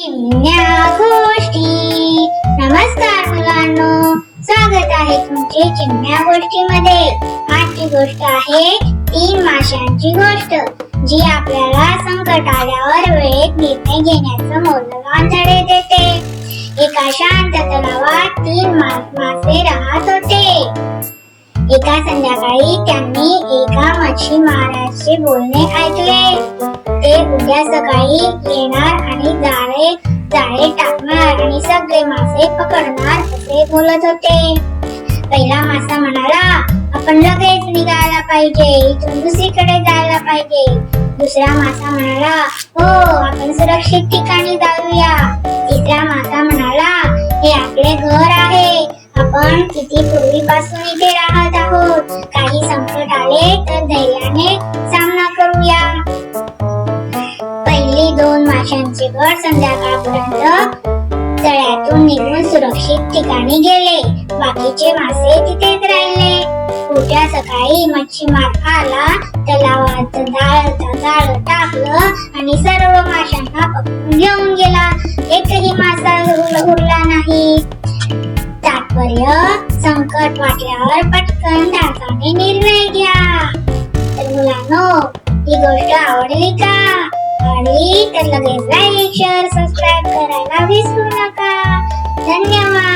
चिमण्या गोष्टी. नमस्कार मुलांनो. स्वागत आहे तुमचे चिमण्या गोष्टीमध्ये. आजची गोष्ट आहे तीन माशांची गोष्ट जी आपल्याला संकट आल्यावर वेळेत निर्णय घेण्याचं मौल्यवान धडे देते. एका शांत तलावात तीन मासे राहत होते. एका संध्याकाळी त्यांनी एका मच्छीमाराचे बोलणे ऐकले. ते उद्या सकाळी येणार आणि जाळे जाळे टाकणार आणि सगळे मासे पकडणार असे बोलत होते. पहिला मासा म्हणाला आपण लगेच निघायला पाहिजे इथून दुसरीकडे जायला पाहिजे. दुसरा मासा म्हणाला हो आपण सुरक्षित ठिकाणी जाऊया. आपण किती पूर्वीपासून इथे राहत आहोत? काही संकट आले तर धैर्याने सामना करूया. पहिली दोन माशांचे घर संध्याकाळपर्यंत तळ्यातून निघून सुरक्षित ठिकाणी गेले. बाकीचे मासे तिथेच राहिले. उद्या सकाळी मच्छीमार आला. तलावात जाळ जाळ टाकलं आणि सर्व माशांना संकट वाटल्यावर पटकन दाताने निर्णय घ्या तर मुलांनो ही गोष्ट आवडली का? आवडली तर लगेच लाईक शेअर सबस्क्राईब करायला विसरू नका. धन्यवाद.